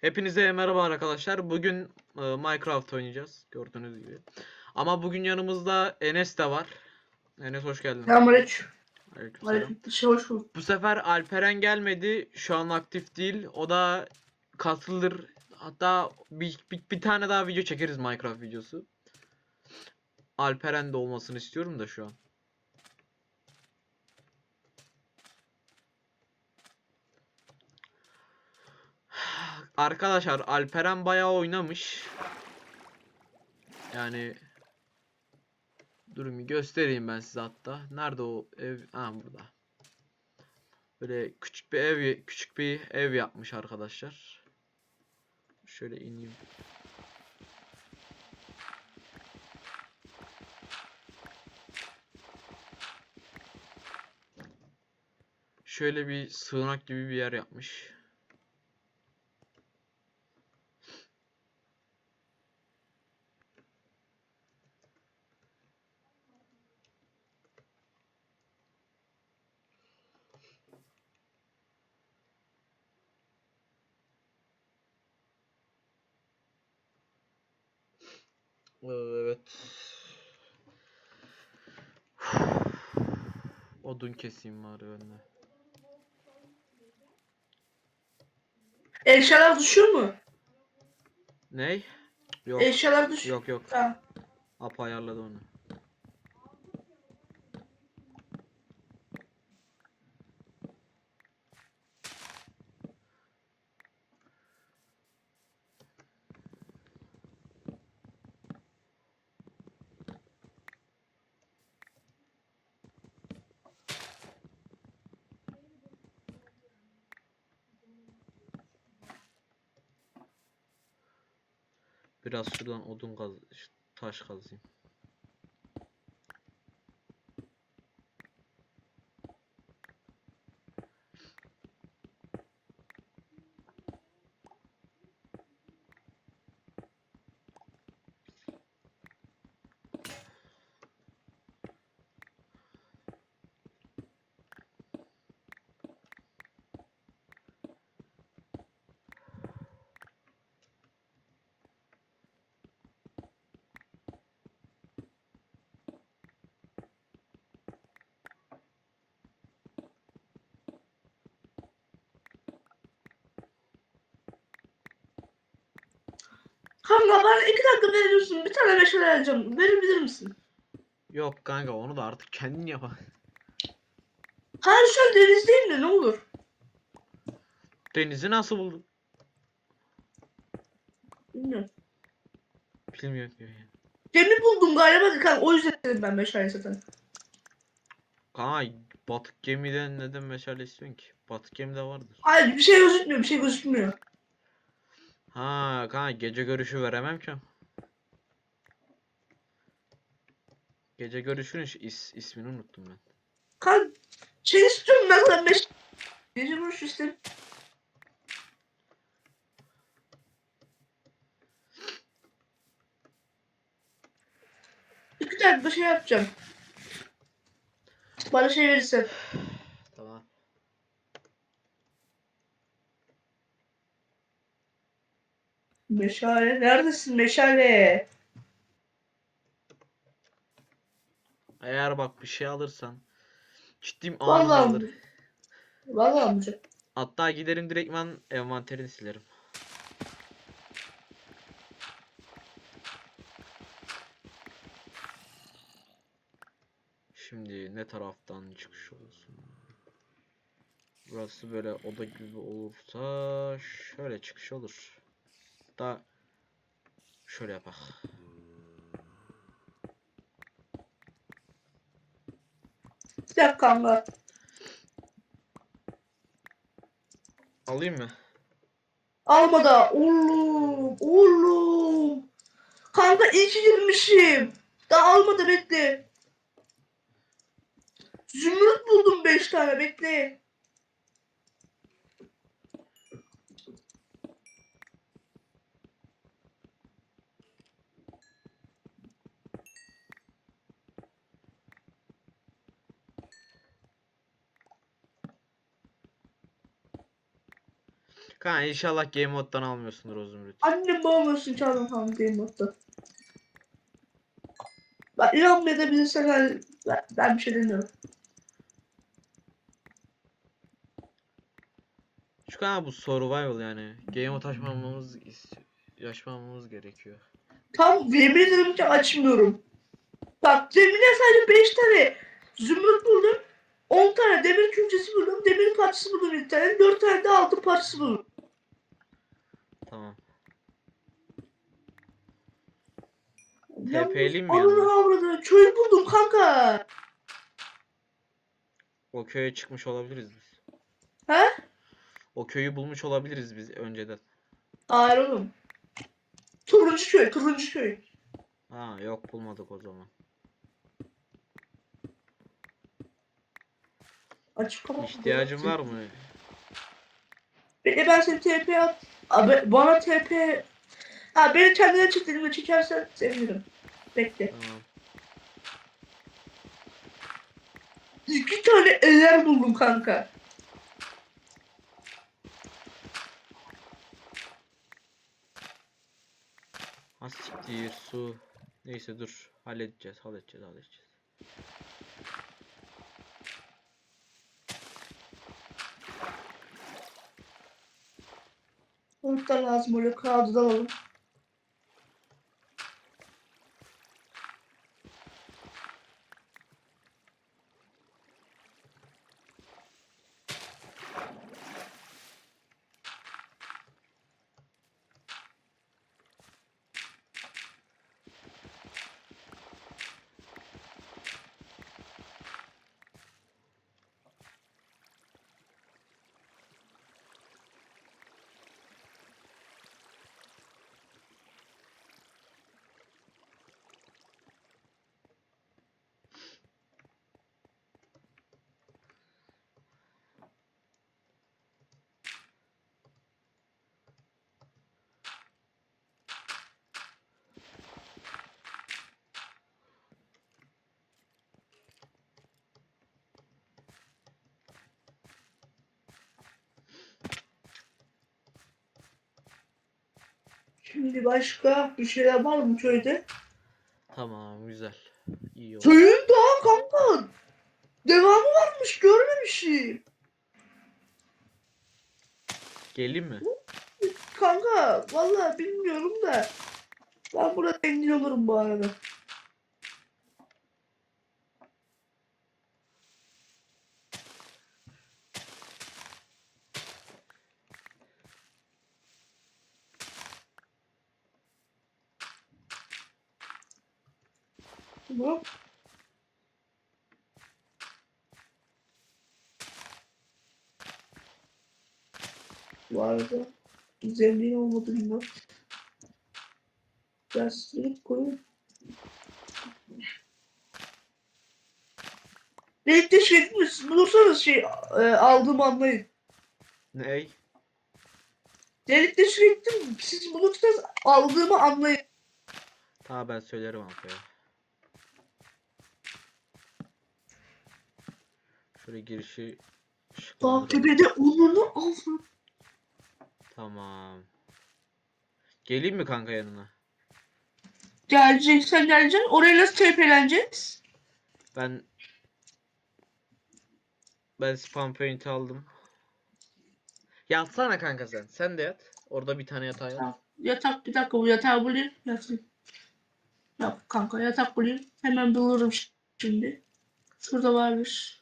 Hepinize merhaba arkadaşlar. Bugün e, Minecraft oynayacağız gördüğünüz gibi. Ama bugün yanımızda Enes de var. Enes hoş geldin. Selamünaleyküm. Aleykümselam. Şey hoş bulduk. Bu sefer Alperen gelmedi. Şu an aktif değil. O da katılır. Hatta bir, bir, bir tane daha video çekeriz Minecraft videosu. Alperen de olmasını istiyorum da şu an. Arkadaşlar Alperen bayağı oynamış. Yani Durun bir göstereyim ben size hatta. Nerede o ev? Ha burada. Böyle küçük bir ev küçük bir ev yapmış arkadaşlar. Şöyle ineyim. Şöyle bir sığınak gibi bir yer yapmış. Evet. Odun keseyim ben de. Eşyalar düşüyor mu? Ney? Yok. Eşyalar düşüyor. Yok yok. Tamam. Apa ayarladı onu. Biraz şuradan odun kaz taş kazayım. Kanka bana iki dakika verirsin. Bir tane meşale alacağım. Verebilir misin? Yok kanka onu da artık kendin yap. Hayır şu an denizdeyim de ne olur. Denizi nasıl buldun? Bilmiyorum. Bilmiyorum yani. Gemi buldum galiba kanka. O yüzden dedim ben meşale zaten. Kanka batık gemiden neden meşale istiyorsun ki? Batık gemide vardır. Hayır bir şey gözükmüyor. Bir şey gözükmüyor. Ha kanka gece görüşü veremem ki. Gece görüşünün is, ismini unuttum ben. Kanka şey istiyorum ben zaten meşale. Gece vuruş istedim. İki dakika şey yapacağım. Bana şey verirsen. Meşale neredesin meşale? Eğer bak bir şey alırsan ciddiyim anında Vallahi alırım. Vallahi amca. Hatta giderim direktman envanterini silerim. Şimdi ne taraftan çıkış olsun? Burası böyle oda gibi olursa şöyle çıkış olur. Da şöyle yapak. Bir dakika. Alayım mı? Alma da. Oğlum. Oğlum. Kanka iyi ki girmişim. Daha alma da bekle. Zümrüt buldum 5 tane bekle. Kanka inşallah Game Mode'dan almıyorsundur o zümrüt. Annem babam olsun çaldım kanka Game Mode'da. Bak inanmayabilirsen ben, ben, ben bir şey demiyorum. Şu kanka bu survival yani. Game Mode açmamamız açmamamız gerekiyor. Tam yemin ederim ki açmıyorum. Bak zemine sadece 5 tane zümrüt buldum. 10 tane demir külçesi buldum. Demir parçası buldum bir tane. 4 tane de altın parçası buldum. Tamam. Yalnız TP'liyim mi Ananı yalnız? avradını köy buldum kanka. O köye çıkmış olabiliriz biz. He? O köyü bulmuş olabiliriz biz önceden. Hayır oğlum. Turuncu köy, turuncu köy. Ha yok bulmadık o zaman. Açık kapat. İhtiyacın var mı? Bekle ben seni TP at. Abi bana TP... Ha beni kendine çek dediğimde çekersen sevinirim. Bekle. Tamam. İki tane eller buldum kanka. Ha siktir su. Neyse dur. Halledeceğiz, halledeceğiz, halledeceğiz. Onu da lazım öyle kağıdı da alalım. Şimdi başka bir şeyler var mı köyde? Tamam, güzel. İyi oldu. Köyün daha kanka. Devamı varmış görmemişim. Geleyim mi? Kanka vallahi bilmiyorum da. Ben burada zengin olurum bu arada. Tamam. Bu arada zengin olmadım mı? Derslik koyun. Renkte şey bulursanız şey e, aldığımı anlayın. Ney? Delikte sürekli siz bulursanız aldığımı anlayın. Tamam ben söylerim Alpa'ya. Şöyle girişi Dağ tepede onunu aldım. Tamam. Geleyim mi kanka yanına? Geleceksen geleceksin. Oraya nasıl TP'leneceğiz? Ben ben spam point aldım. Yatsana kanka sen. Sen de yat. Orada bir tane yatağa yat. Tamam. Yatak bir dakika bu yatağı bulayım. Yatayım. Yok kanka yatak bulayım. Hemen bulurum şimdi. Şurada varmış.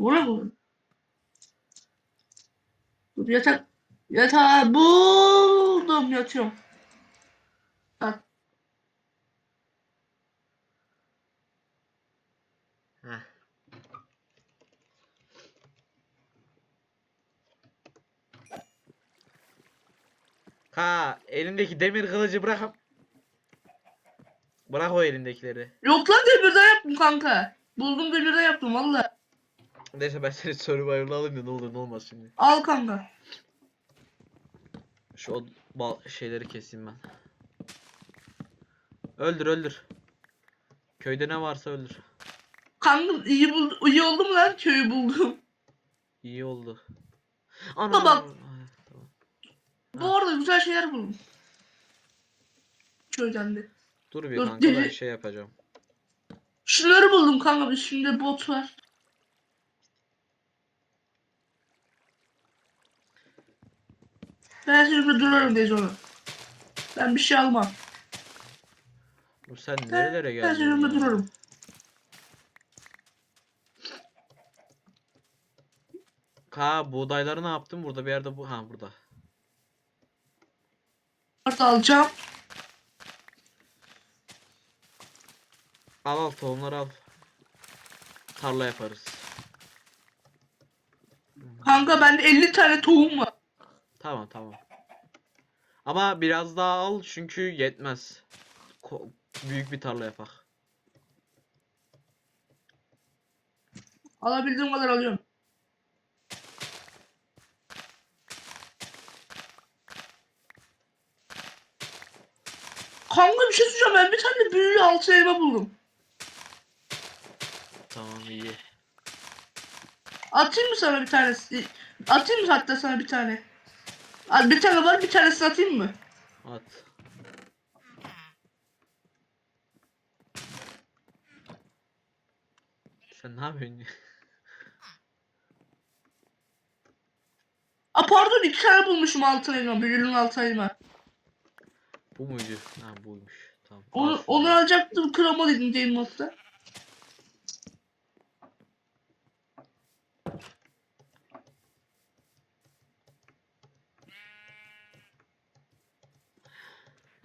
Bura mı? Dur yatak. Yatağı buldum yatıyorum. Bak Heh. Ka elindeki demir kılıcı bırak. Bırak o elindekileri. Yok lan demirden yaptım kanka. Buldum demirden yaptım valla. Neyse ben seni Survivor'la alayım da ne olur ne olmaz şimdi. Al kanka. Şu o bal şeyleri keseyim ben. Öldür öldür. Köyde ne varsa öldür. Kanka iyi, bul iyi oldu mu lan köyü buldum. İyi oldu. Baba. Ana. Bu arada güzel şeyler buldum. Köyden de. Dur bir Dur, kanka ben şey yapacağım. Şunları buldum kanka. Üstünde bot var. Ben şimdi durarım diye sonra. Ben bir şey almam. Dur sen Ben, nerelere ben geldin? şimdi ya? durarım. Ka buğdayları ne yaptın? Burada bir yerde bu. Ha burada. Orada alacağım. Al al tohumları al. Tarla yaparız. Kanka bende 50 tane tohum var. Tamam tamam. Ama biraz daha al çünkü yetmez. Ko- büyük bir tarla yapak. Alabildiğim kadar alıyorum. Kanka bir şey söyleyeceğim. Ben bir tane büyülü altı elma buldum. Tamam iyi. Atayım mı sana bir tanesi? Atayım mı hatta sana bir tane? Al, Bir tane var bir tanesini atayım mı? At. Sen ne yapıyorsun? ya? Aa pardon iki tane bulmuşum altın elma. Büyülünün altın elma. Bu muydu? Ha buymuş. Tamam. al Onu, şunu. onu alacaktım kıramalıydım Game Mode'da.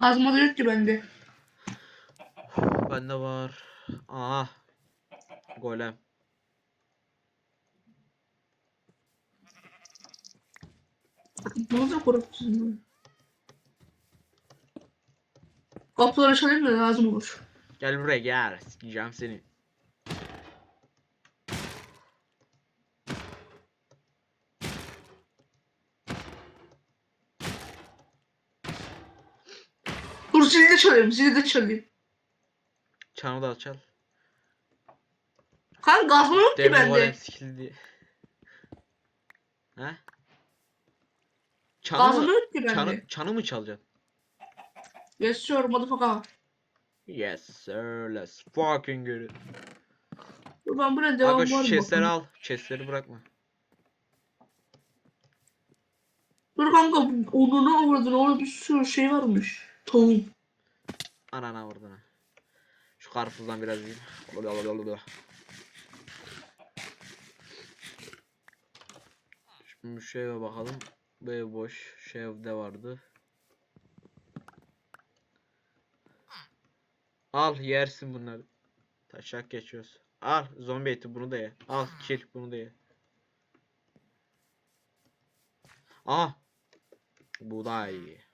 Kazma da yok ki bende. Bende var. Aha. Golem. Bunu da korkutsun. Kapıları açalım da lazım olur. Gel buraya gel. Sikeceğim seni. Dur zili de çalayım, zili de çalayım. Çanı da çal. Kanka kazma yok ki bende. skill'di. He? Çanı mı, yok ki bende. çanı, çanı mı çalacaksın? Yes sir motherfucker. Yes sir, let's fucking get it. Dur ben buraya devam Aga şu mı chestleri al. Chestleri bırakma. Dur kanka onu ne avradın orada bir sürü şey varmış. Tohum. Anana vurdun Şu karpuzdan biraz yiyeyim. Şimdi şu eve bakalım. Bu boş. Şu evde vardı. Al yersin bunları. Taşak geçiyoruz. Al zombi eti bunu da ye. Al kill bunu da ye. Aha. Buğday.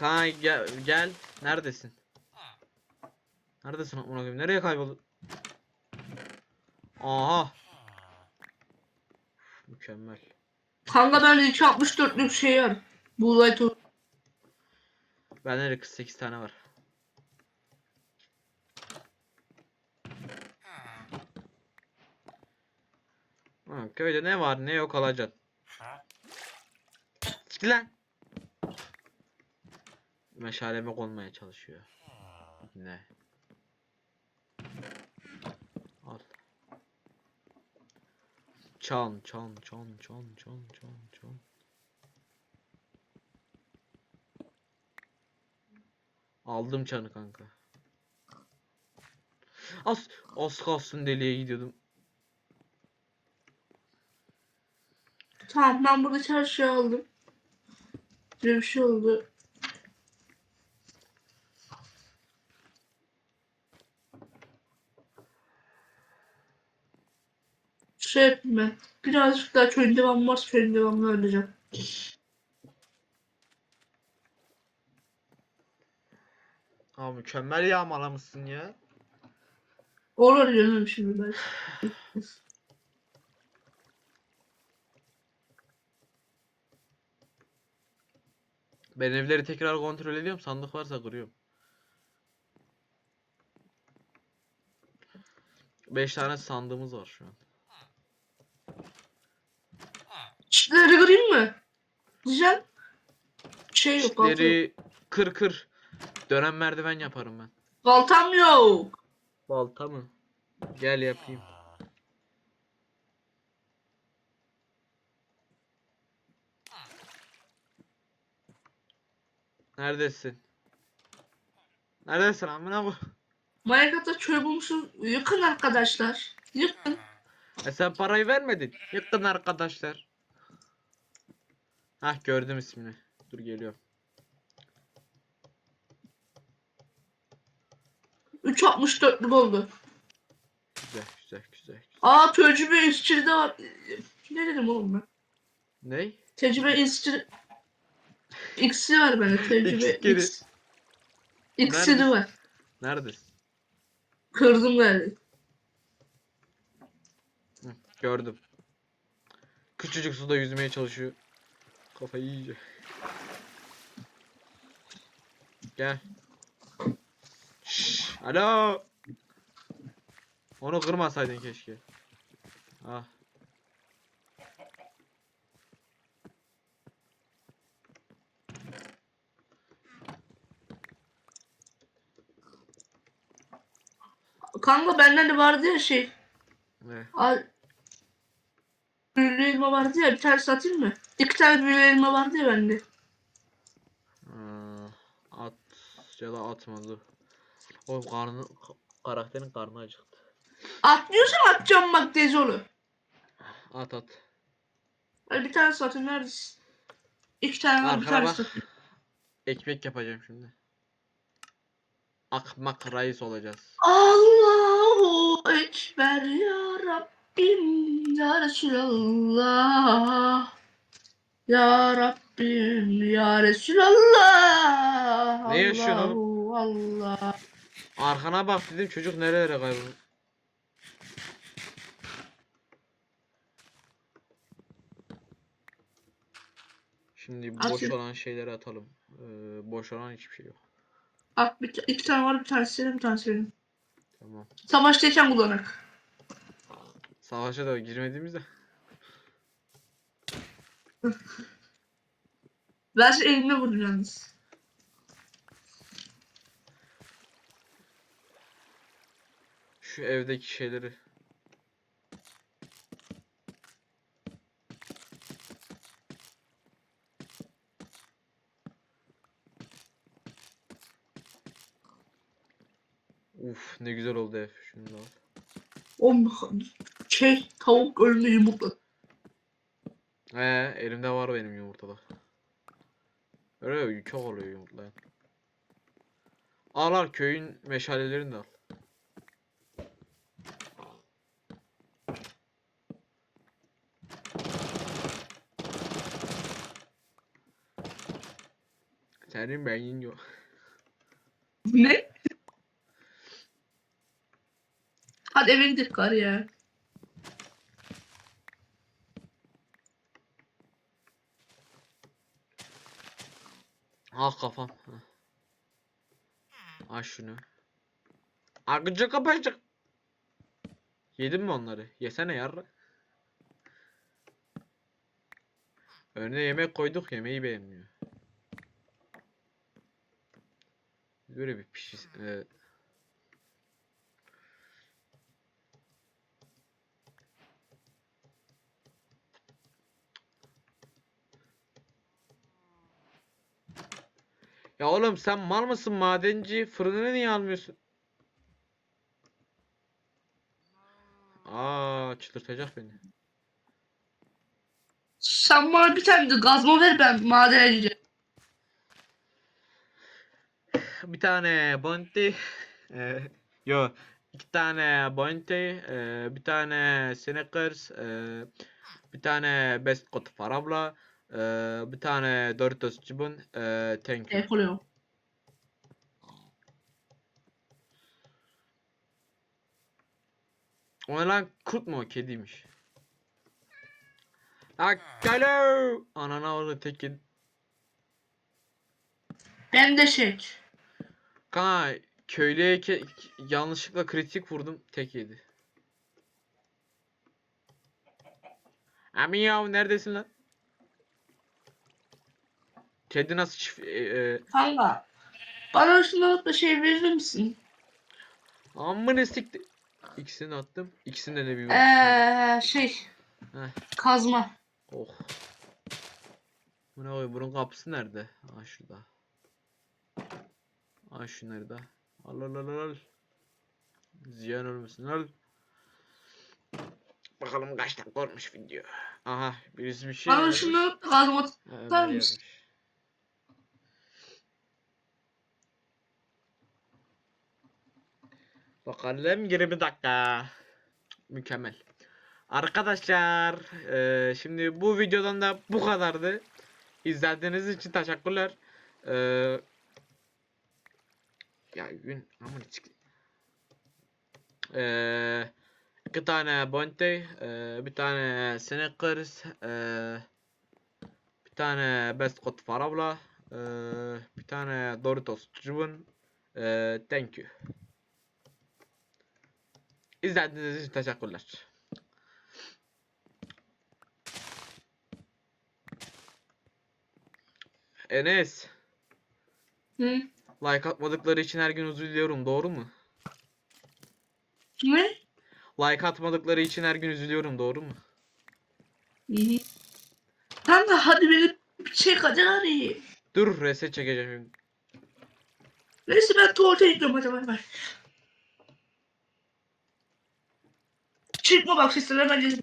Kaan gel, gel. Neredesin? Neredesin amına koyayım? Nereye kayboldun? Aha. Mükemmel. Kanka bende 264'lük şey var. Buğday tohum. Bende de 48 tane var. Ha, köyde ne var ne yok alacaksın. Çık lan. Meşaleme konmaya çalışıyor. Ne? Al. Çan çan çan çan çan çan çan. Aldım çanı kanka. Az az kalsın deliye gidiyordum. Tamam ben burada şeyi aldım. Bir bir şey oldu. Şey etme. Birazcık daha köyün devamı varsa köyün devamını öleceğim. Aa mükemmel yağmalamışsın ya. Olur canım şimdi ben. Ben evleri tekrar kontrol ediyorum. Sandık varsa kırıyorum. 5 tane sandığımız var şu an. Çitleri kırayım mı? Diyeceğim. Şey yok. Çitleri kır kır. Dönen merdiven yaparım ben. Baltam yok. Balta mı? Gel yapayım. Neredesin? Neredesin amına bu? Minecraft'ta köy bulmuşum. Yakın arkadaşlar. Yakın. E sen parayı vermedin. Yakın arkadaşlar. Hah gördüm ismini. Dur geliyorum. 3.64'lük oldu. Güzel güzel güzel. Aa tecrübe işçili de var. Ne dedim oğlum ben? Ney? Tecrübe işçili... X'i var bende tecrübe. X. X'i Nerede? var. Neredesin? Kırdım. Hı, gördüm. Küçücük suda yüzmeye çalışıyor. Kafayı yiyecek. Gel. Şşş, alo. Onu kırmasaydın keşke. Ah. Kanka benden de vardı ya şey. Ne? Al. Büyülü elma vardı ya bir tane satayım mı? İki tane büyülü elma vardı ya bende. Aa, at ya da atmadı. O karnı ka- karakterin karnı acıktı. Atlıyorsan atacağım bak Dezolu. At at. Hadi bir tane satayım neredesin? İki tane var bir Arkana tane bak. satayım. Ekmek yapacağım şimdi. Akmak reis olacağız. Allahu Ekber ya Rabbim ya Resulallah. Ya Rabbim ya Resulallah. Ne yaşıyorsun oğlum? Allah. Arkana bak dedim çocuk nerelere kayboldu. Şimdi boş Atayım. olan şeyleri atalım. Ee, boş olan hiçbir şey yok. At bir, iki tane var bir tanesi senin bir tanesi benim. Tamam. Savaştayken kullanak. Savaşa da girmediğimizde. Ben seni elimle vurdum yalnız. Şu evdeki şeyleri. Uf ne güzel oldu ev. Şunu da al. O şey tavuk ölümü yumurtladı. Ee, elimde var benim yumurtalar. Öyle çok oluyor yumurtlayan. Al köyün meşalelerini de al. Senin beynin yok. Ne? Hadi eve gari ya. Al kafam. Al şunu. Akıcı kapacık. Yedin mi onları? Yesene yarra. Önüne yemek koyduk yemeği beğenmiyor. Böyle bir pişis... e, Ya oğlum sen mal mısın madenci? Fırını niye almıyorsun? Aa çıldırtacak beni. Sen bana bir tane de gazma ver ben madene gideceğim. Bir tane bounty. Ee, yo. iki tane bounty. ee, bir tane Snickers. ee, bir tane Best Coat Farabla. Ee, bir tane Doritos Cibun. ee, thank you. Tek oluyor. O ne lan kurt mu o kediymiş. Akalo. Anana orada tek. Ben de şey. Kanka köylüye ke- yanlışlıkla kritik vurdum tek yedi. Amin ya neredesin lan? Kedi nasıl çift... E, e, Kanka. Bana şunu alıp da şey verir misin? amına sikti. İkisini attım. İkisinde de bir bak. Eee şey. Heh. Kazma. Oh. Bu ne oluyor? Bunun kapısı nerede? Aa şurada. Aa şu nerede? Al al al al. Ziyan olmasın al. Bakalım kaç dakika olmuş video. Aha birisi bir şey Bana şunu kazma. Ömer mısın? Bakalım 20 dakika. Mükemmel. Arkadaşlar eee, şimdi bu videodan da bu kadardı. İzlediğiniz için teşekkürler. Eee ya gün aman çık. Eee iki tane Bounty, eee, bir tane Snickers, eee, bir tane Best Cod Farabla, eee, bir tane Doritos Chewin, eee, thank you. İzlediğiniz için teşekkürler. Enes, Hı? like atmadıkları için her gün özür diliyorum, doğru mu? Ne? Like atmadıkları için her gün üzülüyorum, doğru mu? İyi. Kanka hadi beni bir şey kadar arayayım. Dur, reset çekeceğim. Neyse ben tuvalete gidiyorum hadi bay bay. Çıkma bak sesler hemen gelin.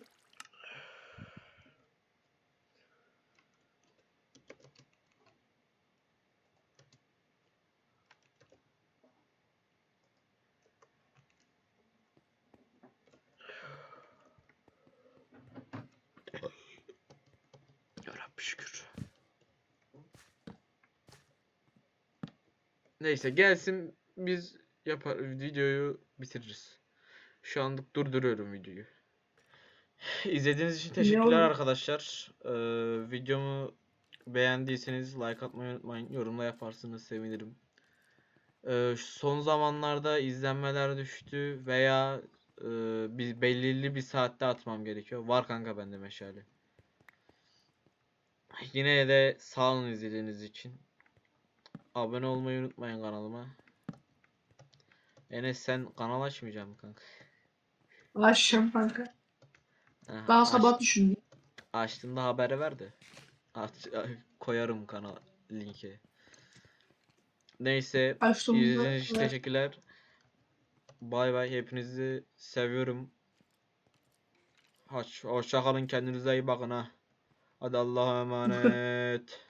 Yarabbi şükür. Neyse gelsin biz yapar videoyu bitiririz. Şu anlık durduruyorum videoyu. İzlediğiniz için teşekkürler arkadaşlar. Ee, videomu beğendiyseniz like atmayı unutmayın. Yorumla yaparsanız sevinirim. Ee, son zamanlarda izlenmeler düştü veya e, bir belirli bir saatte atmam gerekiyor. Var kanka bende meşale. Yine de sağ olun izlediğiniz için. Abone olmayı unutmayın kanalıma. Enes sen kanal açmayacak mısın kanka? Akşam kanka. Heh, Daha aç- sabah düşündüm. Açtığında haberi ver de. Aç, koyarım kanal linki. Neyse. İzlediğiniz için teşekkürler. Bay bay. Hepinizi seviyorum. Hoş, hoşça kalın. Kendinize iyi bakın ha. Hadi Allah'a emanet.